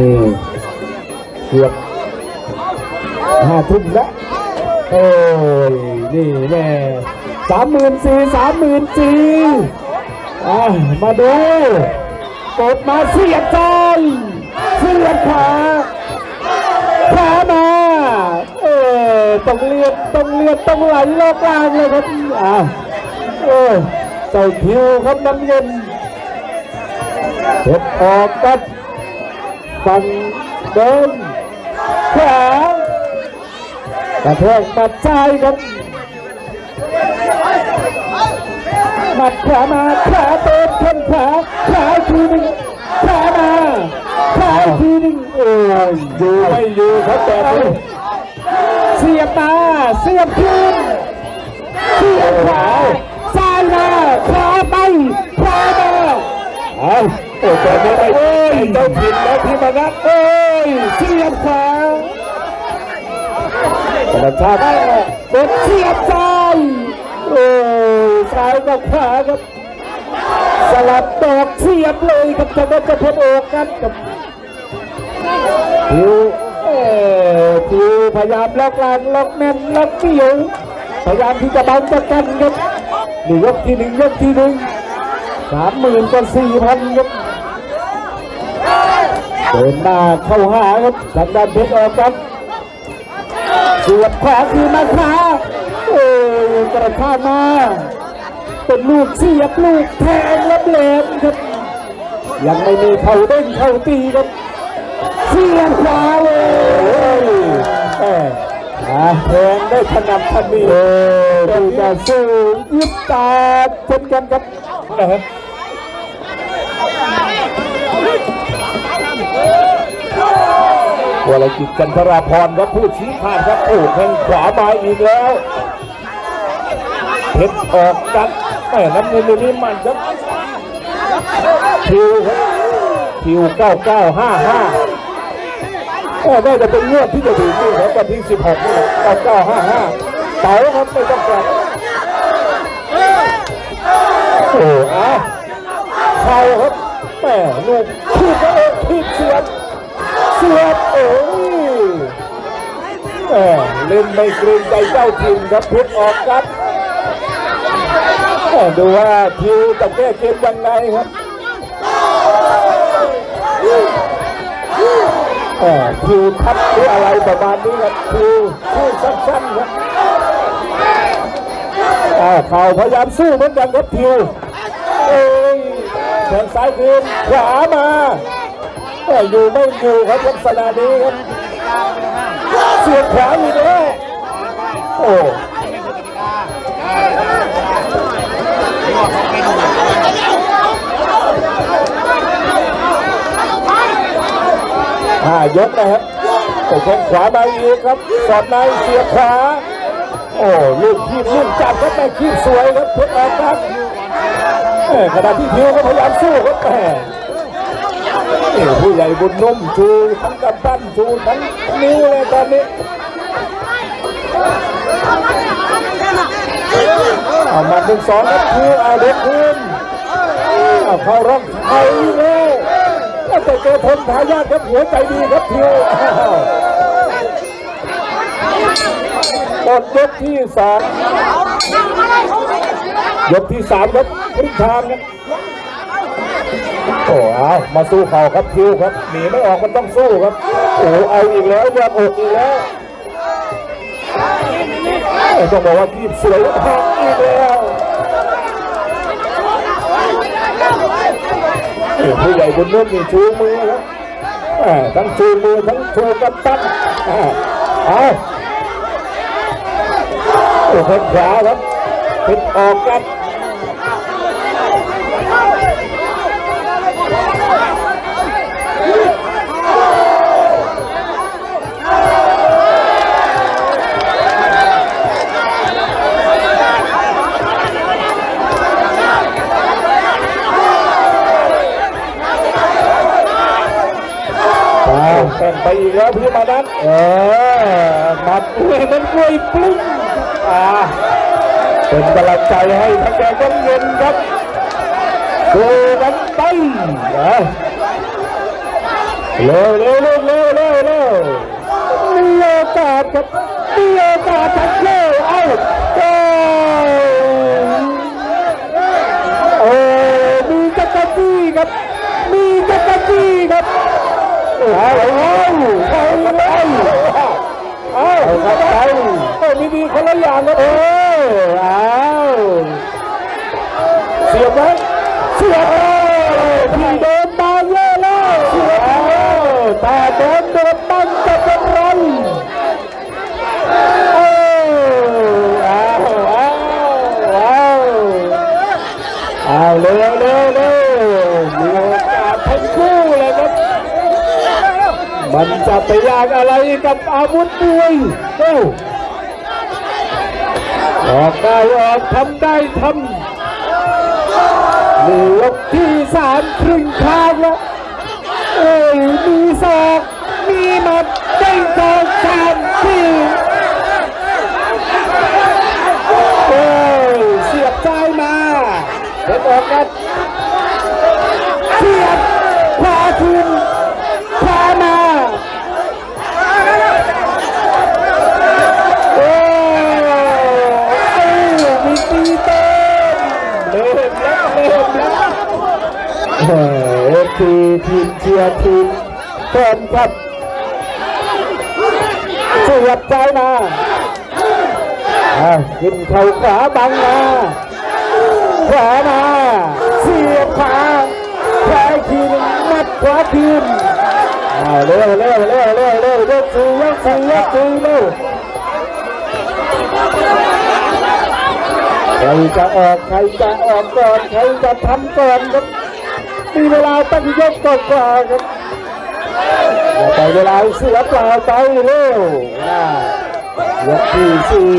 นี่เกือบห้าทุ่มแล้วโอ้ยนี่แม่สามหมื่นสี่สามหมื่นสี่มาดูกดมาเสียบใจเสียบขาขามาเออต้องเลียนต้องเลียนต้องไหลโลกลางเลยครับอะโอ้ยเจ้าทิวครับน้ำเงินเพชรออกครับ ฝั่งเดินขวากระแทกหมัดซ้ายครับหมัดขวามาขวาเติมแข้งขวาขวาทีหนึ่งขวามาขวาทีหนึ่งโอ้ยอยู่ไม่อยู่ครับแต่เสียบมาเสียบคืนเสียบขวาซ้ายมาขวาไปขวามาเอา โอ้ยโอ้ยเจ้าถิ่นแล้วพี่มานัดโอ้ยเสียบขวากระชากได้เด็ดเสียบซ้ายโอ้ยซ้ายกับขวาครับ สลับดอกเสียบเลยครับจะได้จะพบโอกกันกับทิวเอ่อทิวพยายามล็อกลางล็อกแน่นล็อกเกี่ยวพยายามที่จะบังจะกันครับนี่ยกที่หนึ่งยกที่หนึ่งสามหมื่นกับสี่พันครับ เดินหน้าเข้าหาครับทางด้านเพชรออกครับเสียบขวาคือมาขวาโอ้ยกระชากมาเป็นลูกเสียบลูกแทงรับแหลมครับ ยังไม่มีเข่าเด้งเข่าตีครับเสียบขวาเลยแหมอะแทงได้ถนัดทันทีโอ้ดูจะสู้ยิบตาชนกันครับนะครับ วรกิจจันทราพรครับผู้ชี้ขาดครับโอ้แข้งขวามาอีกแล้วเพชรออกกันแม่น้ำเงินนี้มันครับคิวครับคิวเก้าเก้าห้าห้าโอ้ได้จะเป็นงวดที่จะถึงนี่ครับวันที่สิบหกนี่เก้าเก้าห้าห้าเต๋าครับไม่ต้องกลับโอ้อะเข่าครับแม่ลูกขีด แล้วเองขีดเสียบเสียบโอ้ยเล่นไม่เกรงใจเจ้าถิ่นครับพุทออกครับดูว่าทิวจะแก้เกมยังไงครับทิวทับหรืออะไรประมาณนี้ครับทิวพูดสั้นๆครับอ่าเข่าพยายามสู้เหมือนกันครับทิวเอ้ยแขนซ้ายคืนขวามา อยู่ไม่อยู่ครับลักษณะนี้ครับเสียบขวาอีกแล้วโอ้ห้ายกนะครับโอ้แข้งขวามาอีกครับ สอดในเสียบขวา โอ้ลูกขีบลูกจับครับแม่ขีบสวยครับเพชรออกครับขณะที่ทิวก็พยายามสู้ครับแม่นี่ ผู้ใหญ่บุญนุ่มชูทั้งกำปั้นชูทั้งนิ้วเลยตอนนี้เอามาหนึ่งสองครับคืออาเด็กคืนเข้าร่องเอาอีกแล้วแล้วแต่เจอทนทายาทครับหัวใจดีครับทิวหมดยกที่สามยกที่สามครับครึ่งทางครับ โอ้เอามาสู้เข่าครับคิวครับหนีไม่ออกมันต้องสู้ครับโอ้เอาอีกแล้วยอดอกอีกแล้วต้องบอกว่าทีมสวยแล้วทองอีกแล้วผู้ใหญ่บนนู้นนี่ชูมือครับทั้งชูมือทั้งชูกำปั้นเอาโอ้แข้งขวาครับปิดออกกัน อ้าวแข่งไป อีกแล้วพี่มานั้นเออมัดกล้วยมันกล้วยปลิ้งอ่าเป็นกำลังใจให้ทั้งแดงทั้งเงินครับดูกันไปนะเร็วเร็วเร็ว ครับเอาโอ้มีดีคนละอย่างครับเออเอาเสียบไหมเสียบเออพี่โดนบางเยอะแล้วเสียบแล้วแต่โดนโดนบังจะเป็นไรเออเอาเอาเอาเอาเร็วเร็วเร็วมีโอกาสทั้งคู่เลยครับ มันจะไปยากอะไรกับอาวุธมวยเอ้าออกได้ออกทำได้ทำนี่ยกที่สามครึ่งทางแล้วเอ้ยมีศอกมีหมัดได้สองสามสี่เอ้ยเสียบซ้ายมาเด็กออกกันเสียบขวาคืนขวามา โอ้เอ้ยมีตีเต้นเริ่มแล้วเริ่มแล้ว เออทีทีมเชียร์ทีมแฟนครับเสียบใจมาอะขึ้นเข่าขวาบังมาขวามาเสียบขวาขวาอีกทีหนึงมัดขวาคืนอ่าเร็วเร็วเร็วเร็วเร็วยกสี่ยกสี่ยกสี่เร็วใครจะออกใครจะออกก่อนใครจะทำก่อนครับ มีเวลาตั้งยกก่อนกว่าครับอย่าไปเวลาเสียเปล่าไปเร็วนะยกที่สี่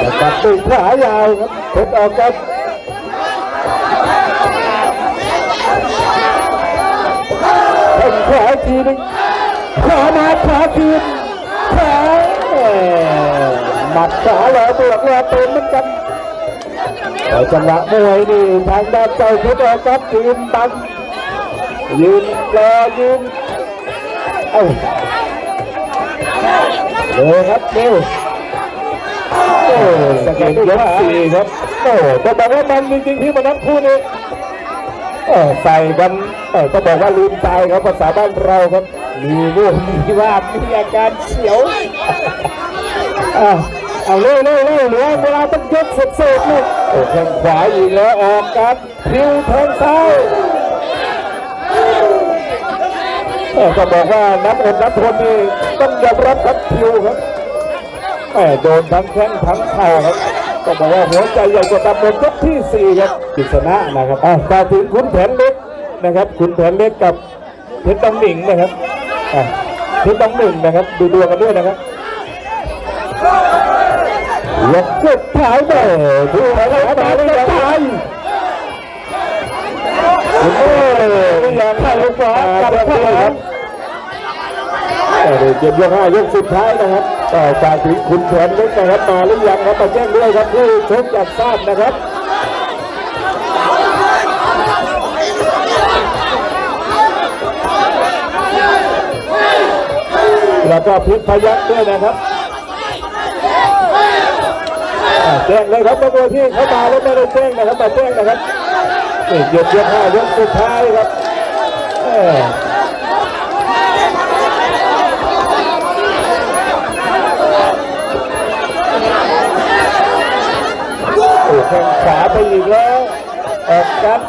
จะตัดด้วยขวายาวครับเพชรออกครับแข้งขวาทีหนึงขวามาขวาคืนขาหมัดขาเหลอบวกเหลอเต็มเหมือนกัน แต่จังหวะมวยนี่ทางด้านเจ้าเพชรออกัสยืนบังยืนรอยืนเอ้าเร็วครับเร็วโอ้สกัดยกสี่ครับโอ้ต้องบอกว่ามันจริงๆที่มันทั้งคู่นี้เออใส่กันเออต้องบอกว่าลืมตายครับภาษาบ้านเราครับมีรูปมีวามีอาการเฉียวอะ เอาเร็วเร็วเร็วเหลือเวลาต้องยกสุดๆลูกโอ้แข้งขวาอีกแล้วออกกันพิวแทงซ้ายเออก็บอกว่าน้ำอดน้ำทนนี่ต้องยอมรับครับพิวครับแหมโดนทั้งแข้งทั้งเข่าครับก็บอกว่าหัวใจใหญ่กว่าตำบลยกที่สี่ครับกิษณะนะครับอะมาถึงขุนแผนเล็กนะครับขุนแผนเล็กกับเพชรต้องหนิงนะครับเพชรต้องหนึ่งนะครับ ดูดวงกันด้วยนะครับ ยกดท้ายเด้อผู้ชนะมาไม่ได้โอ้ยอยากให้ลูกฟ้ากับข้าครับเดี๋ยวเกมยกห้ายกสุดท้ายนะครับต่อจากถึงคุณแผนเล็กนะครับมาหรือยังครับมาแจ้งด้วยครับผู้ชมอยากทราบนะครับแล้วก็พิษพยักด้วยนะครับ แจ้งเลยครับตำรวจที่เข้ามาแล้วไม่ได้แจ้งนะครับมาแจ้งนะครับนี่หยุดยกห้ายกสุดท้ายครับโอ้แข้งขวาไปอีกแล้วออกกัน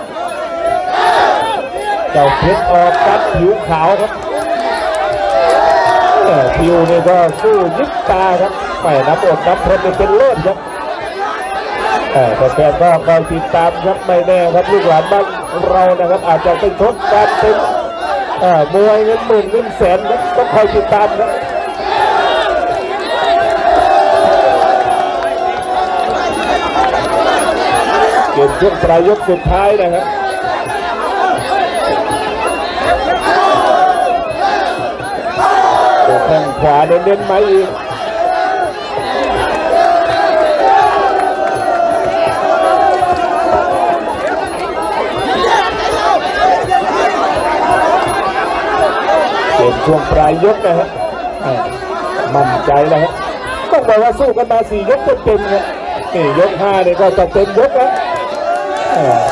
เจ้าเพชรออกกันผิวขาวครับผิวนี่ก็สู้ยิบตาครับไม่นับอดนับทนเป็นเลิศครับ แต่แฟนๆก็คอยติดตามครับไม่แน่ครับลูกหลานบ้านเรานะครับ อาจจะไปชกกันเป็นมวยเงินหมื่นเงินแสนครับต้องคอยติดตามครับเกมช่วงปลายยกสุดท้ายนะครับแข้งขวาเน้นๆมอีก ช่วงปลายยกนะฮะมั่นใจแล้วฮะต้องบอกว่าสู้กันมาสี่ยกเต็มๆเนี่ยนี่ยกห้าเนี่ยก็จะเต็มยกแล้ว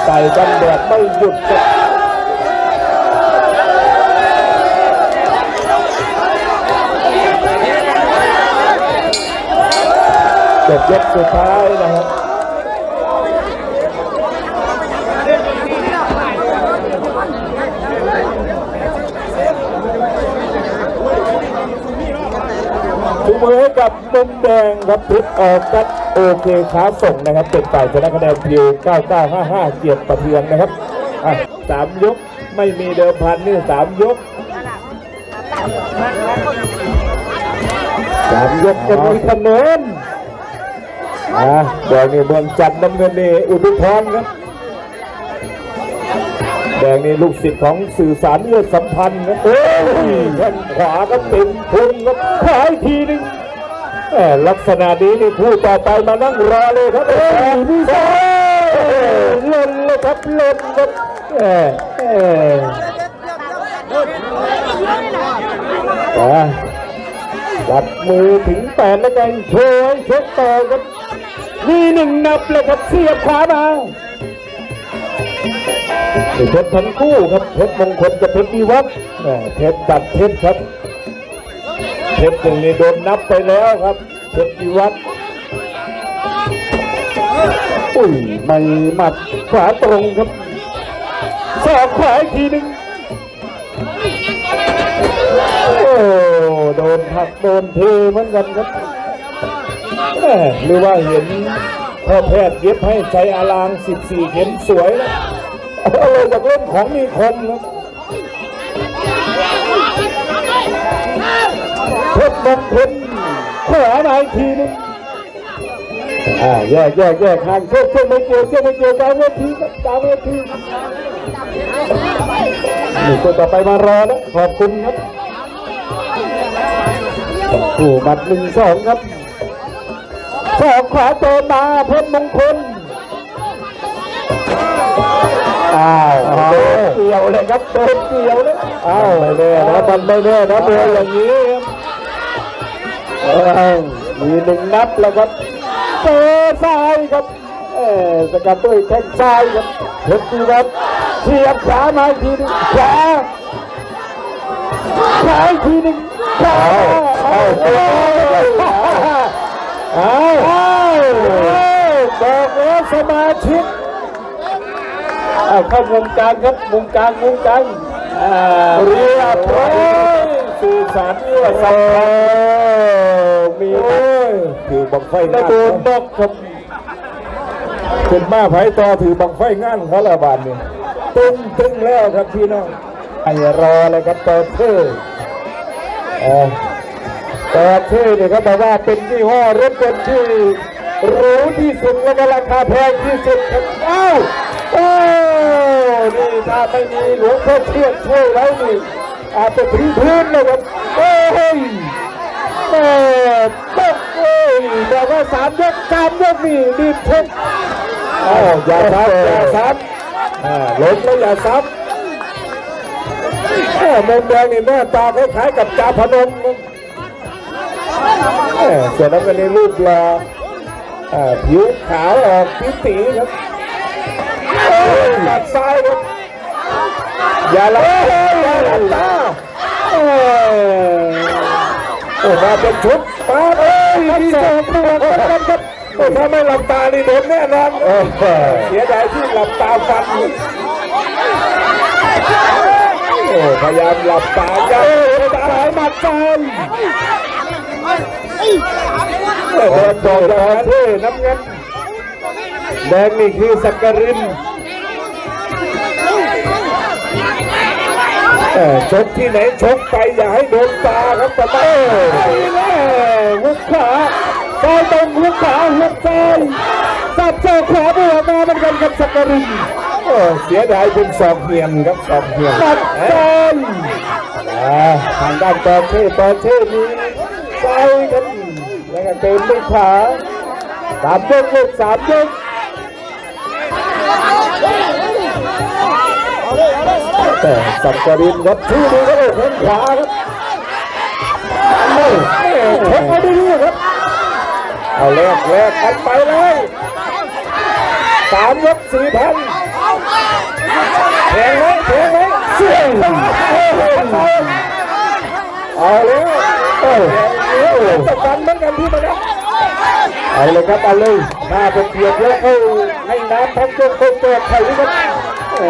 ใส่กันแบบไม่หยุดจบยกสุดท้ายนะครับ ชู มือให้กับมุมแดงครับพิษออกกัดโอเคขาส่งนะครับเป็นฝ่ายชนะคะแนนพิว9955 เกียรติประเทืองนะครับอะสามยกไม่มีเดิมพันนี่สามยกสามยกก็มีคะแนนอะแดงนี่เมืองจันทร์น้ำเงินนี่อุทุพรครับ แดงนี่ลูกศิษย์ของสื่อสารเลือดสัมพันธ์ครับเอ้ยแข้งขวาก็เต็มพุงครับขวาอีกทีนึงแหมลักษณะนี้นี่ผู้ต่อไปมานั่งรอเลยครับเอ้ยพี่ชายเล่นเลยครับเล่นครับแหมแหมจับมือถึงแปดแล้วกันโชว์ให้ชกต่อครับมีหนึ่งนับเลยครับเสียบขวามา ชรทั้งคู่ครับเพชรมงคลกับเพชรวิวัฒน์เพชรดัดเพชรครับเพชรหนึ่งนี่โดนนับไปแล้วครับเพชรวิวัฒน์อุ้ยไม่หมัดขวาตรงครับสอกขวาอีกทีหนึ่งโอ้โดนหักโดนเทเหมือนกันครับแหม่หรือว่าเห็น พ่อแพทย์เย็บให้ใช้อาราง 14 เข็มสวยแล้วเอาเลยจากเล่นของมีคมครับเพชรมงคลขวามาอีกทีนึงอ่าแยกแยกแยกทางเชื่อเชื่อไม่เกี่ยวเชื่อไม่เกี่ยวกางเวทีครับกางเวทีนี่คนต่อไปมารอแล้วขอบคุณครับผู้บัตรหนึ่งสองครับ สองขวาโตมาเพชรมงคลอ้าวโดนเกี่ยวเลยครับโดนเกี่ยวเลยอ้าวไม่แน่นะมันไม่แน่นะเบอร์อย่างนี้ครับอ้าวมีหนึ่งนับแล้วครับเจอซ้ายครับเออสกัดด้วยแข้งซ้ายครับเพชรดีครับเสียบขามาอีกทีนึงขาขาอีกทีนึงขาเอาเอา เอาบอกแล้วสมาชิกเอาเข้ามุมกลางครับมุมกลางมุมกลางเรียบร้อยสื่อสารเรื่องสำคัญมีถือบังไฟแล้วโดนบอกครับขึ้นมาไผต่อถือบังไฟงานเขาละบานนี่ตึงตึงแล้วครับพี่น้องให้รอเลยครับต่อเท่อ อต่อเท่เนี่ยเขาบอกว่าเป็นยี่ห้อรถยนต์ที่รู้ที่สุดและราคาแพงที่สุดครับอ้าโอ้นี่ถ้าไม่มีหลวงพ่อเทียนช่วยไว้นี่อาจจะถึงพื้นเลยครับโอ้ยแม่ตกเอ้ยบอกว่าสามยกสามยกนี่ดีบชกอ้าวอย่าซับอย่าซับอ่าล้มแล้วอย่าซับแม่มุมแดงนี่หน้าตาคล้ายๆกับจาพนม ส่วนน้ำเงินในรูปหล่อผิวขาวออกผิวตีครับโอ้ยหลัดซ้ายครับอย่าลับตาอย่าลับตาโอ้โอ้มาเป็นชุดป้าเอ้ยที่สองตัวกันครับโอ้ถ้าไม่หลับตานี่โดนแน่นอนเสียดายที่หลับตาฟันโอ้พยายามหลับตาอย่าตาหายหมัดซ้าย โอ้โหบอกอย่างนั้นเท่น้ำเงินแดงนี่คือสักกรินเอ่อชกที่ไหนชกไปอย่าให้โดนตาครับแต่ไม่แน่หุกขาซ้ายตรงหุกขาหุกซ้ายสับเจ้าขวาบวกมาเหมือนกันกับสักกรินโอ้เสียดายเป็นสองเหียนครับสองเหียนตัดซ้ายอ่าทางด้านตอเช่ตอเช่นี้ ซ้ายครับแล้วก็เติมด้วยขาสามยกลูกสามยกแต่สักกรินครับชื่อนี้ก็เลยแข้งขวาครับชกมาดีครับเอาแลกแลกกันไปเลยสามยกสี่พันแทงไหมแทงไหมเสี่ยงเอาแล้ว โอ้โหตะกันเหมือนกันพี่มานะเอาเลยครับเอาเลยหน้าเป็นเกียรติแล้วเข้าให้น้ำทั้งเครื่องเครื่องตัวไทยครับเอ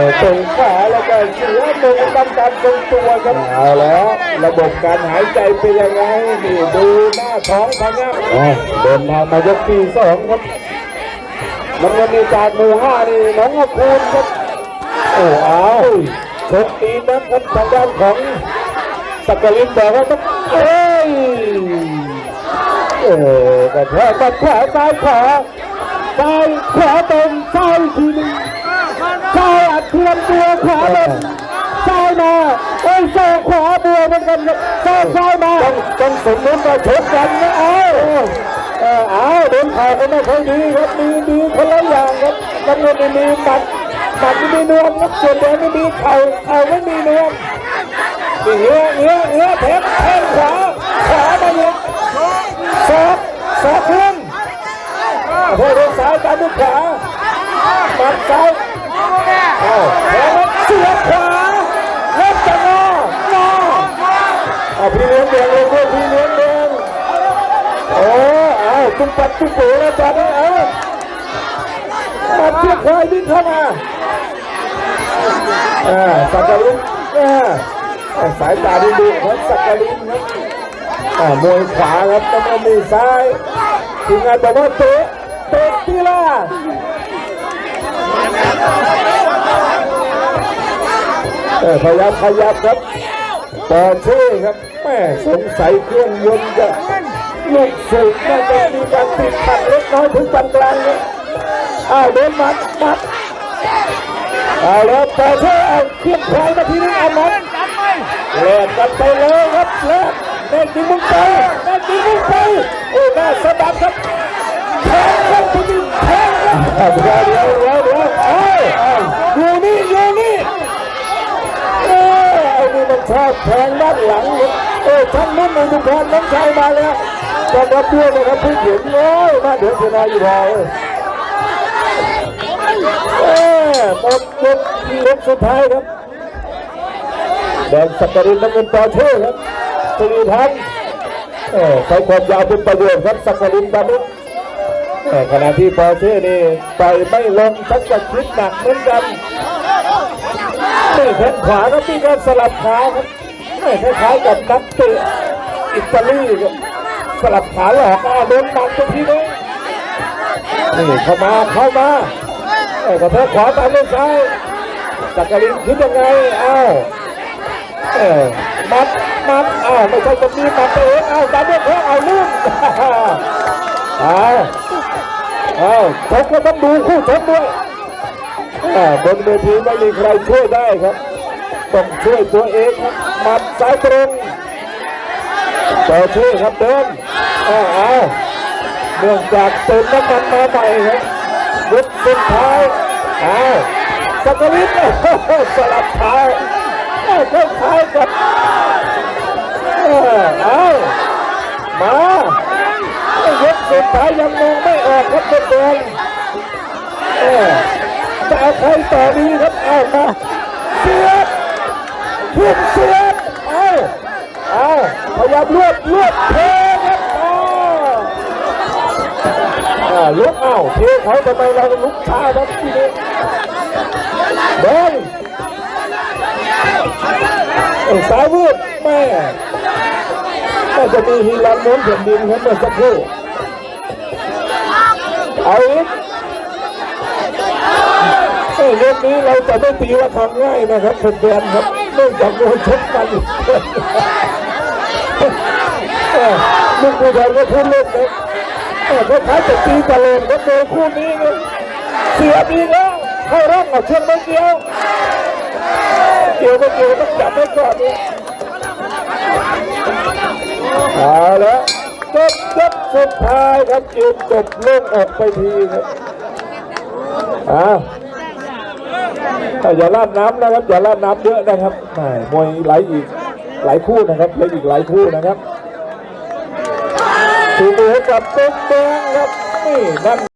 อตรงขาแล้วก็เสียมือทำการทรงตัวครับเอาแล้วระบบการหายใจเป็นยังไงนี่ดูหน้าท้องพังงับเดินทางมายกที่สองครับมันก็มีจากหมู่ห้านี่น้องอาคูณครับโอ้เอาชกดีนะครับทางด้านของ สักลินบอกว่าต้องเอ้ยเออกระแทกกระแทกซ้ายขวาซ้ายขวาตรงซ้ายทีนึงซ้ายอัดเทียมตัวขวาตรงซ้ายมาเอ้ยซ้ายขวาบัวเหมือนกันซ้ายซ้ายมาต้องต้องสมมติว่าชกกันนะเอ้าเออเอาเดินผ่านก็ไม่ค่อยดีครับมีดีคนละอย่างครับน้ำเงินนี่มีหมัดหมัดไม่มีนวมครับส่วนแดงไม่มีเข่าเข่าไม่มีนวม เงี้ยเงี้ยเงี้ยแทงแทงขวาขวามาเยอะสอกสอกขึ้นโอ้โหซ้ายตามด้วยขวาปัดซ้ายเอาแล้วเสียบขวาเล่นจะงองอเอาพี่เลี้ยงแดงเลยพวกพี่เลี้ยงแดงโอ้เอาตุ้มปัดตุ้มโผล่แล้วจัดเลยเอาปัดเสียบควายวิ่งเข้ามาอ่าสักกะลุงอ่า สายตาดีดูของสักกลินครับอ่มวยขวาครับต้องมามือซ้ายทีมงานบอกว่าเตะเตะทีละเออพยายามขยับครับต่อเช่ครับแม่สงสัยเครื่องยนต์จะลูกสูบน่าจะมีการติดขัดเล็กน้อยถึงปานกลางครับอ้าวเดินหมัดหมัดเอาแล้วต่อเช่เอาเครื่องควายมาทีนี้เอาหมัด แลกกันไปเลยครับแลกแม่จริงมึงไปแม่จริงมึงไปโอ้หน้าสะบัดครับแทงครับจริงแทงครับเดี๋ยวเดี๋ยวเดี๋ยวเดี๋ยวเอ้ยอยู่นี่อยู่นี่เอ้ยไอ้นี่มันชอบแทงด้านหลังเลยเอ้ทั้งนู้นอุทุพรน้องชายมาแล้วจะรับด้วยนะครับผู้หญิงโอ้ยมาเดี๋ยวชนะอยู่พอเว้ยเอ้ยหมดยกที่ยกสุดท้ายครับ ดงสักกรินน้ำเงินต่อเท่ครับสิริพันเออใช้ความยาวเป็นประโยชน์ครับสักกรินตอนนี้แต่ขณะที่ปอเช่นี่ต่อยไม่ลงทั้งจะคิดหนักเหมือนกันนี่แข้งขวาก็มีการสลับขาครับไม่คล้ายๆกับนักเตะอิตาลีสลับขาหลอกอาโดนหนักตรงที่นี้นี่เข้ามาเข้ามาเออกระแทกขวาตามด้วยซ้ายสักกรินคิดยังไงอ้าว มัดมัดอ้าวไม่ใช่คนนี้มัดตัวเองอ้าวตามด้วยแพ้เอาลุ่มอ้าวอ้าวชกก็ต้องดูคู่ชกด้วยอ่าบนเวทีไม่มีใครช่วยได้ครับ ต้องช่วยตัวเองครับมัดซ้ายตรงต่อช่วยครับเดินอ้าวอ้าวเนื่องจากเติมน้ำมันมาใหม่ครับยุดสุดท้ายอ้าวสกลิตสลับท้าย คล้ายกับเออเอามายกสุดท้ายยังมองไม่ออกครับทุกคนเออจะเอาใครต่อดีครับเอามาเสียบขึ้นเสียบเอาเอาพยายามรวบรวบเทครับเอาอ่าลุกเอาเทเขาทำไมเราลุกช้าครับทีนี้เดิน สาวูดแม่น่าจะมีฮีรันโน้นแผ่นดินครับเมื่อสักครู่เอาอีกเรื่องนี้เราจะไม่ตีว่าทำง่ายนะครับเป็นแดนครับเนื่องจากโดนชกกันเอ้ยลูกผู้ชายก็พูดเล่นนะเอ้ยคล้ายจะตีตะเลนครับโดนคู่นี้เนี่ยเสียบีแล้วเข้าร่องเอาเชือกไม่เกี่ยว เกี่ยวก็เกี่ยวต้องจับไว้ก่อนเนี่ยเอาละจบจบสุดท้ายครับเกมจบโล่งออกไปทีครับอ้าวอย่าลาดน้ำนะครับอย่าลาดน้ำเยอะนะครับหม่มวยไหลอีกหลายคู่นะครับเหลอีกหลายคู่นะครับปรบมือให้กับเด็กแดงครับนี่นั่น